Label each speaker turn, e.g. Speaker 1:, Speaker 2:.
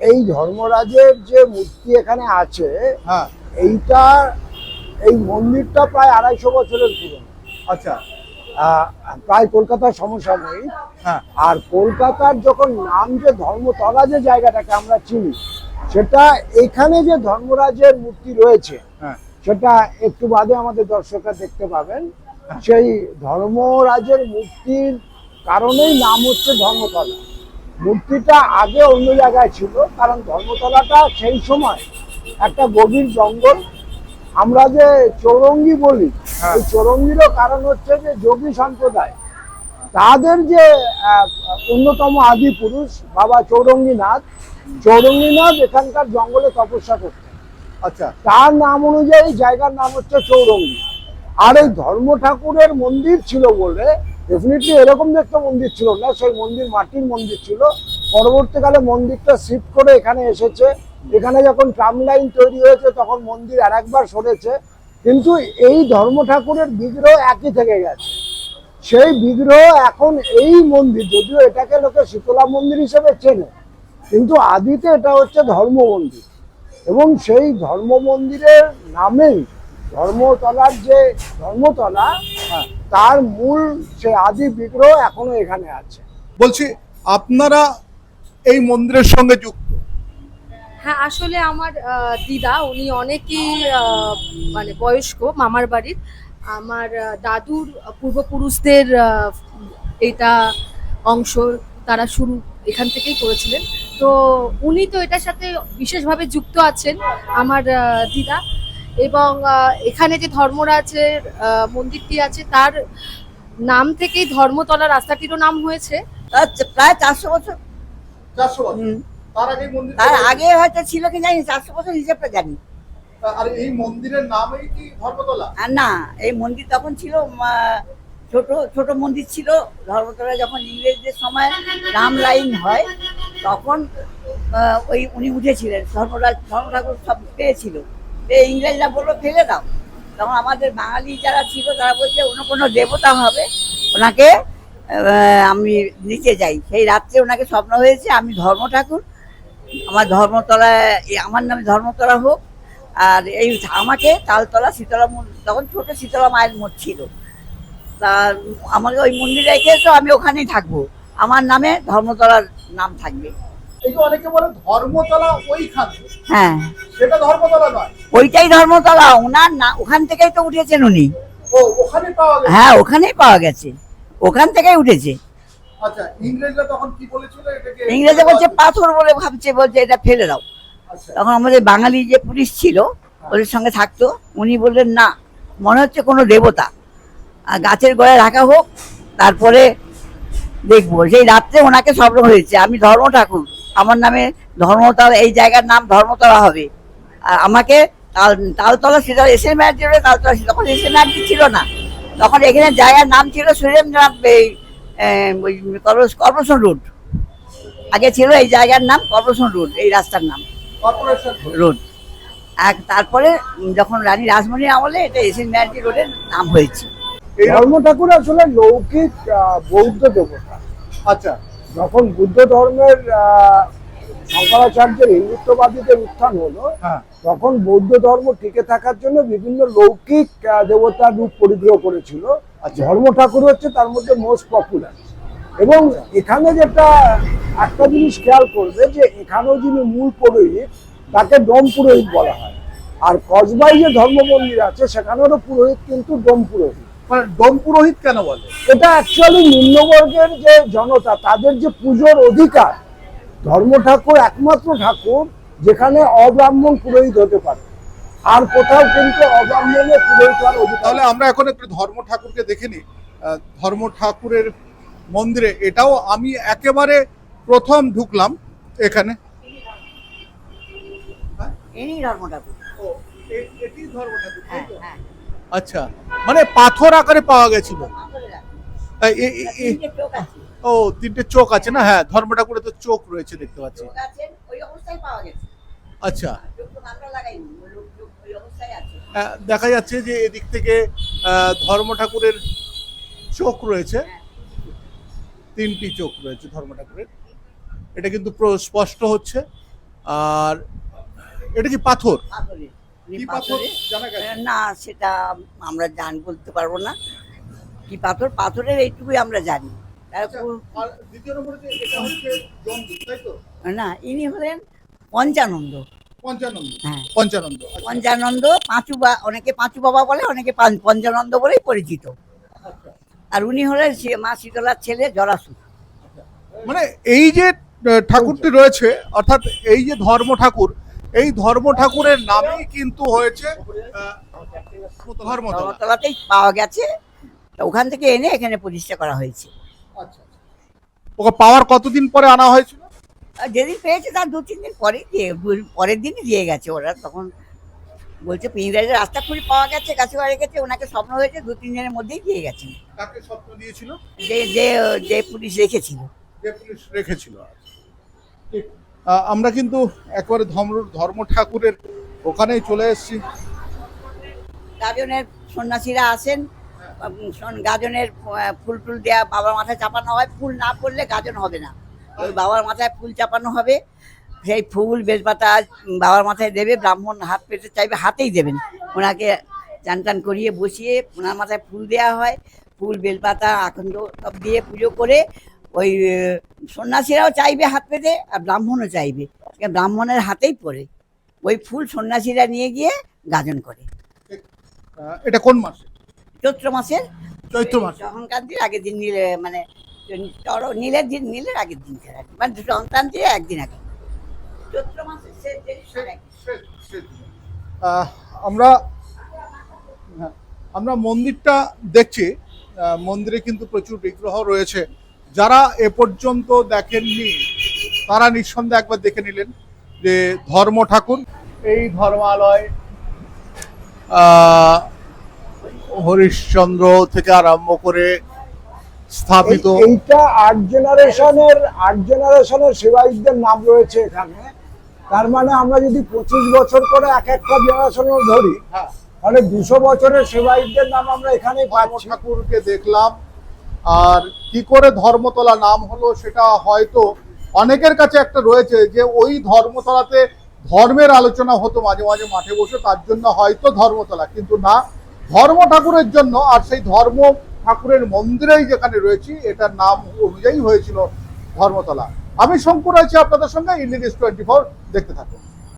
Speaker 1: এই ধর্মরাজের যে মূর্তি এখানে আছে
Speaker 2: হ্যাঁ।
Speaker 1: এইটা এই মন্দিরটা প্রায় আড়াইশো বছরের পুরনো।
Speaker 2: আচ্ছা।
Speaker 1: প্রায় কলকাতার সমসাময়িক
Speaker 2: হ্যাঁ।
Speaker 1: আর কলকাতার যখন নাম যে ধর্মতলা যে জায়গাটাকে আমরা চিনি সেটা এখানে যে ধর্মরাজের মূর্তি রয়েছে
Speaker 2: হ্যাঁ।
Speaker 1: সেটা একটু বাদে আমাদের দর্শকরা দেখতে পাবেন। সেই ধর্মরাজের মূর্তির কারণেই নাম হচ্ছে ধর্মতলা। মূর্তিটা আগে অন্য জায়গায় ছিল কারণ ধর্মতলাটা সেই সময় একটা গভীর জঙ্গল। আমরা যে চৌরঙ্গি বলি
Speaker 2: হ্যাঁ।
Speaker 1: এই চৌরঙ্গিরও কারণ হচ্ছে যে যোগী সম্প্রদায়। তাদের যে অন্যতম আদি পুরুষ বাবা চৌরঙ্গীনাথ চৌরঙ্গীনাথ এখানকার জঙ্গলে তপস্যা করতেন।
Speaker 2: আচ্ছা।
Speaker 1: তার নাম অনুযায়ী জায়গার নাম হচ্ছে চৌরঙ্গি। আর এই ধর্ম ঠাকুরের মন্দির ছিল বলে ডেফিনেটলি এরকম দেখতে মন্দির ছিল না, সেই মন্দির, মাটির মন্দির ছিল। পরবর্তীকালে মন্দিরটা শিফট করে এখানে এসেছে। এখানে যখন ট্রাম লাইন তৈরি হয়েছে, তখন মন্দির আর একবার সরেছে। কিন্তু এই ধর্ম ঠাকুরের বিগ্রহ একই থেকে গেছে। সেই বিগ্রহ এখন এই মন্দির, যদিও এটাকে লোকে শীতলা মন্দির হিসেবে চেনে, কিন্তু আদিতে এটা হচ্ছে ধর্ম মন্দির। এবং সেই ধর্ম মন্দিরের নামেই ধর্মতলার যে ধর্মতলা
Speaker 2: হ্যাঁ।
Speaker 1: তার মূল সে আদি বিগ্রহ এখনও এখানে আছে।
Speaker 2: বলছি আপনারা এই মন্দিরের সঙ্গে যুক্ত?
Speaker 3: হ্যাঁ আসলে আমার দিদা উনি অনেকই মানে বয়স্ক মামার বাড়ির। আমার দাদুর পূর্বপুরুষদের এটা অংশ তারা শুরু এখান থেকেই করেছিলেন। তো উনি তো এটার সাথে বিশেষভাবে যুক্ত আছেন আমার দিদা। এবং এখানে যে ধর্মরাজের মন্দিরটি আছে তার নাম থেকেই ধর্মতলা রাস্তাটিরও নাম হয়েছে।
Speaker 4: তার প্রায় চারশো বছর।
Speaker 2: চারশো বছর? তার আগে মন্দির
Speaker 4: তার আগে হয়তো ছিল কি জানি চারশো বছর হিসেবটা জানি।
Speaker 2: আর এই মন্দিরের নামই কি ধর্মতলা?
Speaker 4: আর না এই মন্দির তখন ছিল ছোট ছোট মন্দির ছিল। ধর্মতলা যখন ইংরেজদের সময় রাম লাইন হয় তখন ওই উনি উঠেছিলেন। ধর্মরাজ ধর্ম ঠাকুর সব পেয়েছিল। পেয়ে ইংরেজরা বলল, ফেলে দাও। তখন আমাদের বাঙালি যারা ছিল, তারা বলছে অন্য কোনো দেবতা হবে। ওনাকে আমি নিচে যাই। সেই রাত্রে ওনাকে স্বপ্ন হয়েছে, আমি ধর্ম ঠাকুর। আমার ধর্মতলায় আমার নামে ধর্মতলা হোক। আর এই আমাকে তালতলা শীতলা তখন ছোট শীতলা মায়ের মঠ ছিল। তা, আমাকে ওই মন্দিরে রেখেছো আমি ওখানেই থাকব। আমার নামে ধর্মতলার নাম থাকবে।
Speaker 2: এই যে অনেকে বলে ধর্মতলা ওইখানে।
Speaker 4: হ্যাঁ।
Speaker 2: সেটা ধর্মতলা নয়।
Speaker 4: ওইটাই ধর্মতলা ওনার না ওখান থেকেই তো উঠেছেন উনি।
Speaker 2: ও ওখানে পাওয়া গেছে?
Speaker 4: হ্যাঁ ওখানেই পাওয়া গেছে। ওখান থেকেই উঠেছে।
Speaker 2: আচ্ছা ইংরেজরা তখন কি বলেছিল এটাকে?
Speaker 4: ইংরেজি বলছে পাথর বলে ভাবছে বলছে এটা ফেলে দাও।
Speaker 2: আচ্ছা।
Speaker 4: তখন আমাদের বাঙালি যে পুলিশ ছিল ওদের সঙ্গে থাকতো। উনি বললেন না মনে হচ্ছে কোনো দেবতা। আর গাছের গোড়ায় রাখা হোক তারপরে দেখব। সেই রাত্রে ওনাকে স্বপ্ন হয়েছে। আমি ধর্ম ঠাকুর। আমার নামে ধর্মতলা এই জায়গার নাম ধর্মতলা হবে। আর আমাকে তাল তালতলা সেটা এসে ম্যাচ ছিল তালতলা ছিল। তখন এসে ম্যাচ ছিল না। তখন এখানে জায়গার নাম ছিল সুরেন্দ্রনাথ এই ওই কর্পোরেশন রোড। আগে ছিল এই জায়গার নাম কর্পোরেশন রোড এই রাস্তার নাম।
Speaker 2: Corporation
Speaker 4: road. আর তারপরে যখন রানী রাসমণির আমলে এটা এসএন ব্যানার্জি রোডের নাম হয়েছে।
Speaker 1: ধর্ম ঠাকুর আসলে লৌকিক বৌদ্ধ দেবতা।
Speaker 2: আচ্ছা।
Speaker 1: যখন বুদ্ধ ধর্মের শঙ্করাচার্যের হিন্দুত্ববাদীদের উত্থান হলো
Speaker 2: হ্যাঁ।
Speaker 1: তখন বৌদ্ধ ধর্ম টিকে থাকার জন্য বিভিন্ন লৌকিক দেবতার রূপ পরিগ্রহ করেছিল।
Speaker 2: আচ্ছা।
Speaker 1: ধর্ম ঠাকুর হচ্ছে তার মধ্যে মোস্ট পপুলার এবং এখানে যেটা একটা জিনিস খেয়াল করবে যে এখানেও যিনি মূল পুরোহিত তাকে ডোম পুরোহিত বলা হয়। আর কসবাই যে ধর্ম মন্দির আছে সেখানেরও পুরোহিত কিন্তু ডোম পুরোহিত।
Speaker 2: মানে ডোম পুরোহিত কেন বলে?
Speaker 1: এটা অ্যাকচুয়ালি নিম্নবর্গের যে জনতা তাদের যে পুজোর অধিকার ধর্ম ঠাকুর একমাত্র ঠাকুর যেখানে অব্রাহ্মণ পুরোহিত হতে পারে। আর কোথাও কিন্তু অব্রাহ্মণের পুরোহিত হওয়ার অধিকার
Speaker 2: তাহলে আমরা এখন একটু ধর্ম ঠাকুরকে দেখে নিই। আহ, ধর্ম ঠাকুরের মন্দিরে এটাও আমি একেবারে প্রথম ঢুকলাম এখানে।
Speaker 4: ধর্ম ঠাকুর।
Speaker 2: ও এটি ধর্ম ঠাকুর
Speaker 4: হ্যাঁ হ্যাঁ।
Speaker 2: আচ্ছা মানে পাথর আকারে পাওয়া গেছিল। ও তিনটে চোখ আছে না? হ্যাঁ ধর্ম ঠাকুরের তো চোখ রয়েছে দেখতে পাচ্ছি। আচ্ছা। আহ, দেখা যাচ্ছে যে এদিক থেকে ধর্ম ঠাকুরের চোখ রয়েছে। তিনটি চোখ রয়েছে ধর্ম ঠাকুরের এটা কিন্তু স্পষ্ট হচ্ছে। আর এটা কি পাথর?
Speaker 4: না সেটা আমরা জান বলতে পারব না। কি পাথর? পাথরের এইটুকুই আমরা জানি।
Speaker 2: আচ্ছা,
Speaker 4: না ইনি হলেন পঞ্চানন্দ।
Speaker 2: পঞ্চানন্দ।
Speaker 4: হ্যাঁ।
Speaker 2: পঞ্চানন্দ আচ্ছা,
Speaker 4: পাঁচু বা অনেকে পাঁচু বাবা বলে অনেকে পঞ্চানন্দ বলেই পরিচিত।
Speaker 2: আচ্ছা।
Speaker 4: আর উনি হলেন সে- মা শীতলার ছেলে জরাসু।
Speaker 2: মানে এই যে ঠাকুরটি রয়েছে অর্থাৎ এই যে ধর্ম ঠাকুর এই ধর্ম ঠাকুরের নামেই কিন্তু হয়েছে
Speaker 4: ধর্মতলাতেই পাওয়া গেছে। ওখান থেকে এনে এখানে প্রতিষ্ঠা করা হয়েছে।
Speaker 2: আচ্ছা ওকে পাওয়ার কতদিন পরে আনা হয়েছিল?
Speaker 4: যেদিন পেয়েছে তার দু তিন দিন পরেই দিয়ে পরের দিনই দিয়ে গেছে ওরা। তখন বলছে পিঁড়াজের রাস্তা খুঁড়ি পাওয়া গেছে গাছে বাড়ি গেছে ওনাকে স্বপ্ন হয়েছে দু তিন দিনের মধ্যেই দিয়ে গেছেন
Speaker 2: কাকে স্বপ্ন দিয়েছিল?
Speaker 4: যে যে যে পুলিশ রেখেছিল।
Speaker 2: যে পুলিশ রেখেছিল ঠিক। আমরা কিন্তু একবারে ধর্ম ধর্ম ঠাকুরের ওখানেই চলে এসেছি।
Speaker 4: গাজনের সন্ন্যাসীরা আসেন গাজনের ফুল টুল দেয়া বাবার মাথায় চাপানো হয়, ফুল না পড়লে গাজন হবে না। ওই বাবার মাথায় ফুল চাপানো হবে, সেই ফুল, বেলপাতা বাবার মাথায় দেবে, ব্রাহ্মণ হাত পেতে চাইবে, হাতেই দেবেন। ওনাকে চান টান করিয়ে বসিয়ে ওনার মাথায় ফুল দেওয়া হয়, ফুল, বেলপাতা আখন্দ সব দিয়ে পুজো করে ওই সন্ন্যাসীরাও চাইবে হাত পেতে আর ব্রাহ্মণও চাইবে। ব্রাহ্মণের হাতেই পড়ে। ওই ফুল সন্ন্যাসীরা নিয়ে গিয়ে গাজন করে।
Speaker 2: এটা কোন মাসে?
Speaker 4: চৈত্র মাসের।
Speaker 2: চৈত্র মাসে।
Speaker 4: সংক্রান্তির আগের দিন নীলে মানে নীলের দিন নীলের আগের দিন। মানে সংক্রান্তির একদিন আগে। চৈত্র মাসের শেষ দিন
Speaker 2: আমরা হ্যাঁ, আমরা মন্দিরটা দেখছি। মন্দিরে কিন্তু প্রচুর বিগ্রহ রয়েছে। যারা এ পর্যন্ত দেখেননি তারা নিঃসন্দেহে একবার দেখে নিলেন যে ধর্ম ঠাকুর। এই ধর্মালয় হরিশ্চন্দ্র থেকে আরম্ভ করে স্থাপিত
Speaker 1: এইটা আট জেনারেশনের আট জেনারেশনের সেবায়িতদের নাম রয়েছে এখানে। তার মানে আমরা যদি পঁচিশ বছর করে এক একটা জেনারেশনের ধরি
Speaker 2: হ্যাঁ।
Speaker 1: তাহলে দুশো বছরের সেবায়িতদের নাম আমরা
Speaker 2: ধর্ম ঠাকুরকে দেখলাম আর কি করে ধর্মতলা নাম হলো সেটা হয়তো অনেকের কাছে একটা রয়েছে যে ওই ধর্মতলাতে ধর্মের আলোচনা হতো মাঝে মাঝে মাঠে বসে, তার জন্য হয়তো ধর্মতলা। কিন্তু না, ধর্ম ঠাকুরের জন্য আর সেই ধর্ম ঠাকুরের মন্দিরেই যেখানে রয়েছি, এটার নাম অনুযায়ী হয়েছিল ধর্মতলা। আমি শঙ্কুর আছি আপনাদের সঙ্গে ইন্ডিয়ান টোয়েন্টি ফোর, দেখতে থাকুন।